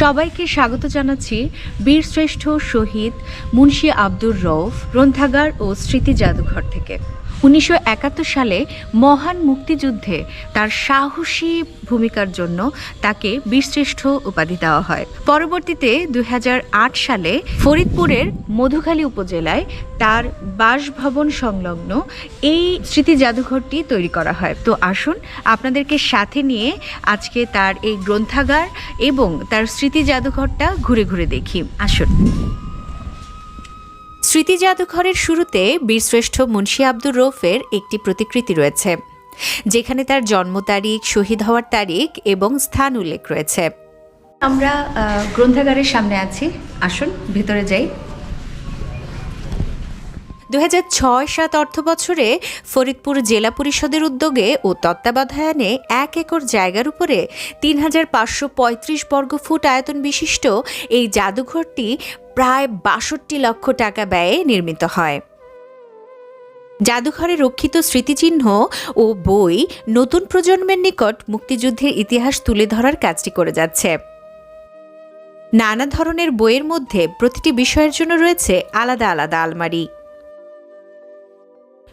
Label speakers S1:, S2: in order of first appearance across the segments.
S1: সবাইকে স্বাগত জানাচ্ছি বীরশ্রেষ্ঠ শহীদ মুন্সি আব্দুর রৌফ গ্রন্থাগার ও স্মৃতি জাদুঘর থেকে। উনিশশো একাত্তর সালে মহান মুক্তিযুদ্ধে তার সাহসী ভূমিকার জন্য তাকে বীরশ্রেষ্ঠ উপাধি দেওয়া হয়। পরবর্তীতে দু হাজার আট সালে ফরিদপুরের মধুখালী উপজেলায় তার বাসভবন সংলগ্ন এই স্মৃতি জাদুঘরটি তৈরি করা হয়। তো আসুন আপনাদেরকে সাথে নিয়ে আজকে তার এই গ্রন্থাগার এবং তার স্মৃতি জাদুঘরটা ঘুরে ঘুরে দেখি। আসুন। স্মৃতি জাদুঘরের শুরুতে বীরশ্রেষ্ঠ মুন্সী আব্দুর রৌফের একটি প্রতিকৃতি রয়েছে। যেখানে তার জন্ম তারিখ শহীদ হওয়ার তারিখ এবং স্থান উল্লেখ রয়েছে। আমরা গ্রন্থাগারের সামনে আছি। আসুন ভেতরে যাই। দু হাজার ছয় সাত অর্থ বছরে ফরিদপুর জেলা পরিষদের উদ্যোগে ও তত্ত্বাবধানে এক একর জায়গার উপরে তিন হাজার পাঁচশো পঁয়ত্রিশ বর্গ ফুট আয়তন বিশিষ্ট এই জাদুঘরটি প্রায় বাষট্টি লক্ষ টাকা ব্যয়ে নির্মিত হয়। জাদুঘরে রক্ষিত স্মৃতিচিহ্ন ও বই নতুন প্রজন্মের নিকট মুক্তিযুদ্ধের ইতিহাস তুলে ধরার কাজটি করে যাচ্ছে। নানা ধরনের বইয়ের মধ্যে প্রতিটি বিষয়ের জন্য রয়েছে আলাদা আলাদা আলমারি।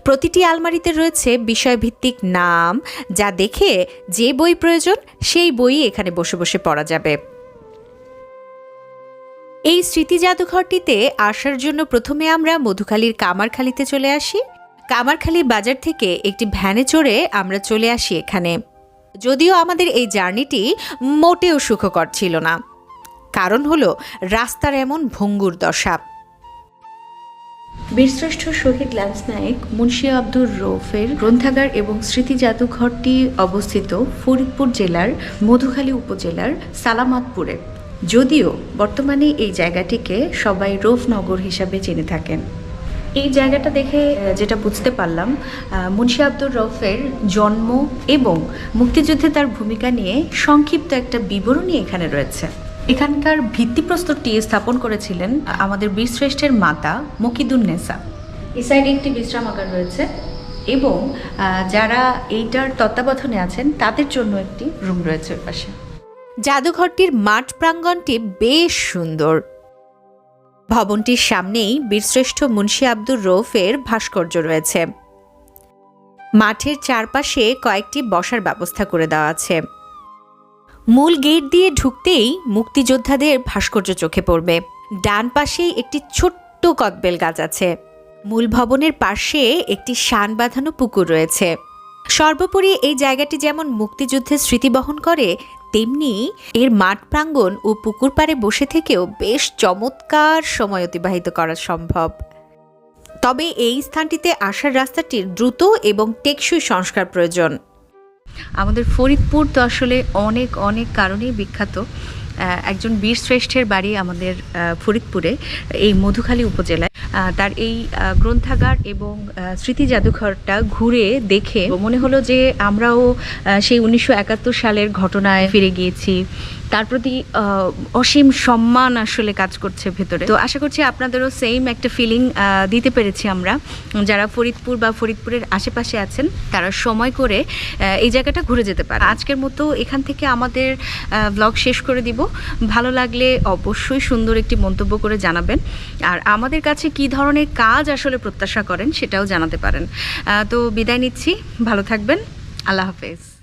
S1: প্রতিটি আলমারিতে রয়েছে বিষয়ভিত্তিক নাম, যা দেখে যে বই প্রয়োজন, সেই বই এখানে বসে বসে পড়া যাবে। এই স্মৃতি জাদুঘরটিতে আসার জন্য প্রথমে আমরা মধুখালীর কামারখালিতে চলে আসি। কামারখালী বাজার থেকে একটি ভ্যানে চড়ে আমরা চলে আসি এখানে। যদিও আমাদের এই জার্নিটি মোটেও সুখকর ছিল না। কারণ হলো, রাস্তার এমন ভঙ্গুর দশা। বীরশ্রেষ্ঠ শহীদ ল্যান্স নায়েক মুন্সি আব্দুর রৌফের গ্রন্থাগার এবং স্মৃতি জাদুঘরটি অবস্থিত ফরিদপুর জেলার মধুখালী উপজেলার সালামাতপুরে। যদিও বর্তমানে এই জায়গাটিকে সবাই রৌফনগর হিসাবে চিনে থাকেন। এই জায়গাটা দেখে যেটা বুঝতে পারলাম মুন্সি আব্দুর রফের জন্ম এবং মুক্তিযুদ্ধে তার ভূমিকা নিয়ে সংক্ষিপ্ত একটা বিবরণী এখানে রয়েছে। এখানকার ভিত্তিপ্রস্তরটি স্থাপন করেছিলেন আমাদের বীরশ্রেষ্ঠের মাতা মকিদুন্নেসা এই সাইডে একটি বিশ্রামাগার রয়েছে এবং যারা এইটার তত্ত্বাবধানে আছেন, তাদের জন্য একটি রুম রয়েছে ওই পাশে। জাদুঘরটির মাঠ প্রাঙ্গণটি বেশ সুন্দর। ভবনটির সামনেই বীরশ্রেষ্ঠ মুন্সি আব্দুর রৌফের ভাস্কর্য রয়েছে। মাঠের চারপাশে কয়েকটি বসার ব্যবস্থা করে দেওয়া আছে। মূল গেট দিয়ে ঢুকতেই মুক্তিযোদ্ধাদের ভাস্কর্য চোখে পড়বে। ডান পাশেই একটি ছোট্ট কদবেল গাছ আছে। মূল ভবনের পাশে একটি শান বাঁধানো পুকুর রয়েছে। সর্বোপরি এই জায়গাটি যেমন মুক্তিযুদ্ধের স্মৃতি বহন করে তেমনি এর মাঠ প্রাঙ্গণ ও পুকুর পাড়ে বসে থেকেও বেশ চমৎকার সময় অতিবাহিত করা সম্ভব। তবে এই স্থানটিতে আসার রাস্তাটির দ্রুত এবং টেকসই সংস্কার প্রয়োজন। আমাদের ফরিদপুর তো আসলে অনেক অনেক কারণেই বিখ্যাত। একজন বীর শ্রেষ্ঠের বাড়ি আমাদের ফরিদপুরে, এই মধুখালী উপজেলায়। তার এই গ্রন্থাগার এবং স্মৃতি জাদুঘরটা ঘুরে দেখে মনে হলো যে আমরাও সেই উনিশশো একাত্তর সালের ঘটনায় ফিরে গিয়েছি। তার প্রতি অসীম সম্মান আসলে কাজ করছে ভেতরে। তো আশা করছি আপনাদেরও সেম একটা ফিলিং দিতে পেরেছি আমরা। যারা ফরিদপুর বা ফরিদপুরের আশেপাশে আছেন, তারা সময় করে এই জায়গাটা ঘুরে যেতে পারে আজকের মতো এখান থেকে আমাদের ব্লগ শেষ করে দিব। ভালো লাগলে অবশ্যই সুন্দর একটি মন্তব্য করে জানাবেন। আর আমাদের কাছে কি ধরনের কাজ আসলে প্রত্যাশা করেন, সেটাও জানাতে পারেন। তো বিদায় নিচ্ছি। ভালো থাকবেন। আল্লাহ হাফেজ।